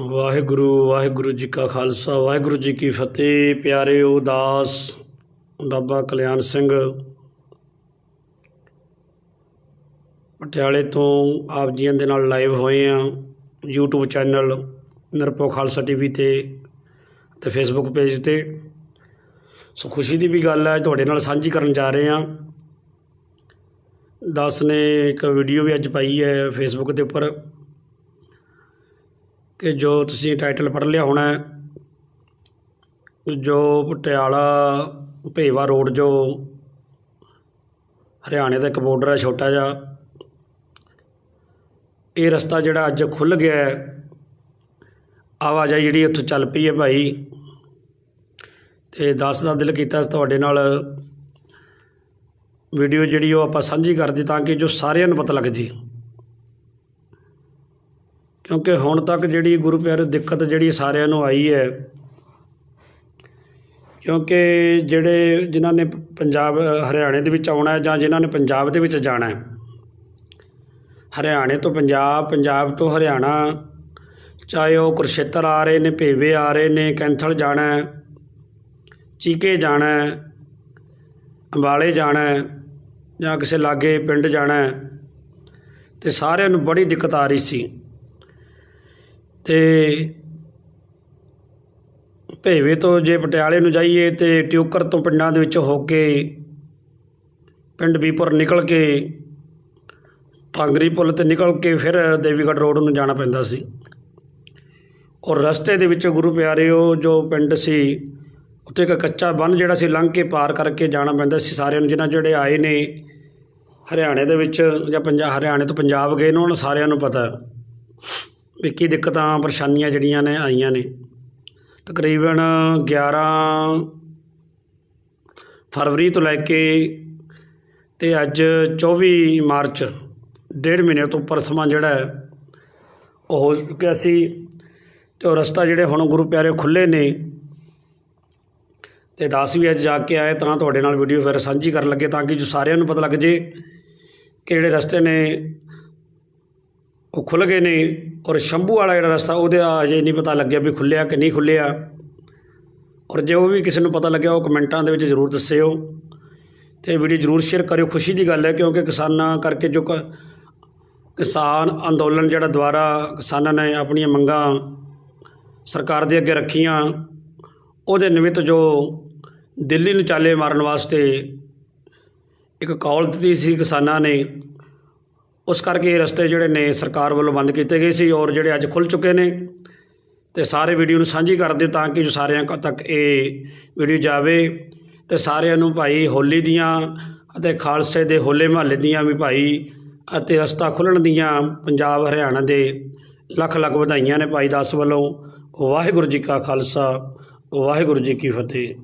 ਵਾਹਿਗੁਰੂ ਵਾਹਿਗੁਰੂ ਜੀ ਕਾ ਖਾਲਸਾ, ਵਾਹਿਗੁਰੂ ਜੀ ਕੀ ਫਤਿਹ। ਪਿਆਰੇ ਉਦਾਸ ਬਾਬਾ ਕਲਿਆਣ ਸਿੰਘ, ਪਟਿਆਲੇ ਤੋਂ ਆਪ ਜੀਆਂ ਦੇ ਨਾਲ ਲਾਈਵ ਹੋਏ ਆ। YouTube ਚੈਨਲ ਨਿਰਪੋ ਖਾਲਸਾ ਟੀਵੀ ਤੇ ਤੇ Facebook ਪੇਜ ਤੇ। ਸੋ ਖੁਸ਼ੀ ਦੀ ਵੀ ਗੱਲ ਹੈ, ਤੁਹਾਡੇ ਨਾਲ ਸਾਂਝੀ ਕਰਨ ਜਾ ਰਹੇ ਆ। ਦਾਸ ਨੇ ਇੱਕ ਵੀਡੀਓ ਵੀ ਅੱਜ ਪਾਈ ਹੈ ਫੇਸਬੁੱਕ ਦੇ ਉੱਪਰ। ਕਿ ਜੋ ਤੁਸੀਂ ਟਾਈਟਲ ਪੜ੍ਹ ਲਿਆ ਹੋਣਾ ਜੋ ਪਟਿਆਲਾ ਭੇਵਾ ਰੋਡ ਜੋ ਹਰਿਆਣੇ ਦਾ ਇੱਕ ਬਾਰਡਰ ਹੈ, ਛੋਟਾ ਜਿਹਾ, ਇਹ ਰਸਤਾ ਜਿਹੜਾ ਅੱਜ ਖੁੱਲ ਗਿਆ ਹੈ, ਆਵਾਜਾਈ ਜਿਹੜੀ ਉੱਥੋਂ ਚੱਲ ਪਈ ਹੈ ਭਾਈ। ਤੇ ਦੱਸ ਦਾ ਦਿਲ ਕੀਤਾ ਤੁਹਾਡੇ ਨਾਲ ਵੀਡੀਓ ਜਿਹੜੀ ਉਹ ਆਪਾਂ ਸਾਂਝੀ ਕਰਦੇ ਤਾਂ ਕਿ ਜੋ ਸਾਰਿਆਂ ਨੂੰ ਪਤਾ ਲੱਗ ਜੇ। ਕਿਉਂਕਿ ਹੁਣ ਤੱਕ ਜਿਹੜੀ ਗੁਰੂ ਪਿਆਰੇ ਦਿੱਕਤ ਜਿਹੜੀ ਸਾਰਿਆਂ ਨੂੰ ਆਈ ਹੈ, ਕਿਉਂਕਿ ਜਿਹੜੇ ਜਿਨ੍ਹਾਂ ਨੇ ਪੰਜਾਬ, ਹਰਿਆਣੇ ਦੇ ਵਿੱਚ ਆਉਣਾ ਹੈ ਜਾਂ ਜਿਨ੍ਹਾਂ ਨੇ ਪੰਜਾਬ ਦੇ ਵਿੱਚ ਜਾਣਾ ਹੈ, ਹਰਿਆਣੇ ਤੋਂ ਪੰਜਾਬ ਪੰਜਾਬ ਤੋਂ ਹਰਿਆਣਾ, ਚਾਹੇ ਉਹ ਕੁਰਸ਼ੇਤਰ ਆ ਰਹੇ ਨੇ, ਭੇਵੇ ਆ ਰਹੇ ਨੇ, ਕੈਂਥਲ ਜਾਣਾ ਹੈ, ਚੀਕੇ ਜਾਣਾ ਹੈ, ਅੰਬਾਲੇ ਜਾਣਾ ਹੈ ਜਾਂ ਕਿਸੇ ਲਾਗੇ ਪਿੰਡ ਜਾਣਾ ਹੈ, ਤੇ ਸਾਰਿਆਂ ਨੂੰ ਬੜੀ ਦਿੱਕਤ ਆ ਰਹੀ ਸੀ। ਅਤੇ ਭੇਵੇ ਤੋਂ ਜੇ ਪਟਿਆਲੇ ਨੂੰ ਜਾਈਏ ਤੇ ਟਿਊਕਰ ਤੋਂ ਪਿੰਡਾਂ ਦੇ ਵਿੱਚ ਹੋ ਕੇ ਪਿੰਡ ਬੀਪੁਰ ਨਿਕਲ ਕੇ ਟਾਂਗਰੀ ਪੁਲ ਤੇ ਨਿਕਲ ਕੇ ਫਿਰ ਦੇਵੀਗੜ੍ਹ ਰੋਡ ਨੂੰ ਜਾਣਾ ਪੈਂਦਾ ਸੀ। ਔਰ ਰਸਤੇ ਦੇ ਵਿੱਚ ਗੁਰੂ ਪਿਆਰਿਓ ਜੋ ਪਿੰਡ ਸੀ, ਉੱਥੇ ਇੱਕ ਕੱਚਾ ਬੰਨ ਜਿਹੜਾ ਸੀ ਲੰਘ ਕੇ ਪਾਰ ਕਰਕੇ ਜਾਣਾ ਪੈਂਦਾ ਸੀ ਸਾਰਿਆਂ ਨੂੰ, ਜਿਨ੍ਹਾਂ ਜਿਹੜੇ ਆਏ ਨੇ ਹਰਿਆਣੇ ਦੇ ਵਿੱਚ ਜਾਂ ਪੰਜਾਬ ਹਰਿਆਣੇ ਤੋਂ ਪੰਜਾਬ ਗਏ ਨੇ, ਉਹਨਾਂ ਸਾਰਿਆਂ ਨੂੰ ਪਤਾ। ਵੀ ਕੀ ਦਿੱਕਤਾਂ, ਪਰੇਸ਼ਾਨੀਆਂ ਜਿਹੜੀਆਂ ਨੇ ਆਈਆਂ ਨੇ। ਤਕਰੀਬਨ 11 ਫਰਵਰੀ ਤੋਂ ਲੈ ਕੇ ਤੇ ਅੱਜ 24 ਮਾਰਚ, ਡੇਢ ਮਹੀਨੇ ਤੋਂ ਉੱਪਰ ਸਮਾਂ ਜਿਹੜਾ ਹੈ, ਉਹ ਹੋ ਚੁੱਕਿਆ ਸੀ। ਤੇ ਉਹ ਰਸਤਾ ਜਿਹੜੇ ਹੁਣ ਗੁਰੂ ਪਿਆਰੇ ਖੁੱਲੇ ਨੇ, ਤੇ ਦਾਸ ਵੀ ਅੱਜ ਜਾ ਕੇ ਆਏ, ਤਾਂ ਤੁਹਾਡੇ ਨਾਲ ਵੀਡੀਓ ਫਿਰ ਸਾਂਝੀ ਕਰਨ ਲੱਗੇ ਤਾਂ ਕਿ ਜੋ ਸਾਰਿਆਂ ਨੂੰ ਪਤਾ ਲੱਗ ਜੇ ਕਿ ਜਿਹੜੇ ਰਸਤੇ ਨੇ ਉਹ ਖੁੱਲ ਗਏ ਨੇ ਔਰ ਸ਼ੰਭੂ ਵਾਲਾ ਜਿਹੜਾ ਰਸਤਾ ਉਹਦਾ ਅਜੇ ਨਹੀਂ ਪਤਾ ਲੱਗਿਆ ਵੀ ਖੁੱਲਿਆ ਕਿ ਨਹੀਂ ਖੁੱਲਿਆ ਔਰ ਜੇ ਉਹ ਵੀ ਕਿਸੇ ਨੂੰ ਪਤਾ ਲੱਗਿਆ ਉਹ ਕਮੈਂਟਾਂ ਦੇ ਵਿੱਚ ਜ਼ਰੂਰ ਦੱਸਿਓ ਤੇ ਵੀਡੀਓ ਜ਼ਰੂਰ ਸ਼ੇਅਰ ਕਰਿਓ। ਖੁਸ਼ੀ ਦੀ ਗੱਲ ਹੈ ਕਿਉਂਕਿ ਕਿਸਾਨਾਂ ਕਰਕੇ ਜੋ ਕ- ਕਿਸਾਨ ਅੰਦੋਲਨ ਜਿਹੜਾ ਦੁਆਰਾ ਕਿਸਾਨਾਂ ਨੇ ਆਪਣੀਆਂ ਮੰਗਾਂ ਸਰਕਾਰ ਦੇ ਅੱਗੇ ਰੱਖੀਆਂ, ਉਹਦੇ ਨਿਮਿਤ ਜੋ ਦਿੱਲੀ ਨੂੰ ਚਾਲੇ ਮਾਰਨ ਵਾਸਤੇ ਇੱਕ ਕੌਲ ਦਿੱਤੀ ਸੀ ਕਿਸਾਨਾਂ ਨੇ ਉਸ ਕਰਕੇ ਇਹ ਰਸਤੇ ਜਿਹੜੇ ਨੇ ਸਰਕਾਰ ਵੱਲੋਂ ਬੰਦ ਕੀਤੇ ਗਏ ਸੀ ਔਰ ਜਿਹੜੇ ਅੱਜ ਖੁੱਲ ਚੁੱਕੇ ਨੇ ਤੇ ਸਾਰੇ ਵੀਡੀਓ ਨੂੰ ਸਾਂਝੀ ਕਰ ਦਿਓ ਤਾਂ ਕਿ ਜੋ ਸਾਰਿਆਂ ਤੱਕ ਇਹ ਵੀਡੀਓ ਜਾਵੇ ਤੇ ਸਾਰਿਆਂ ਨੂੰ ਭਾਈ ਹੋਲੀ ਦੀਆਂ ਅਤੇ ਖਾਲਸੇ ਦੇ ਹੋਲੇ ਮਹੱਲੇ ਦੀਆਂ ਵੀ ਭਾਈ ਅਤੇ ਰਸਤਾ ਖੁੱਲਣ ਦੀਆਂ ਪੰਜਾਬ ਹਰਿਆਣਾ ਦੇ ਲੱਖ ਲੱਖ ਵਧਾਈਆਂ ਨੇ ਭਾਈ ਦਾਸ ਵੱਲੋਂ। ਵਾਹਿਗੁਰੂ ਜੀ ਕਾ ਖਾਲਸਾ, ਵਾਹਿਗੁਰੂ ਜੀ ਕੀ ਫਤਿਹ।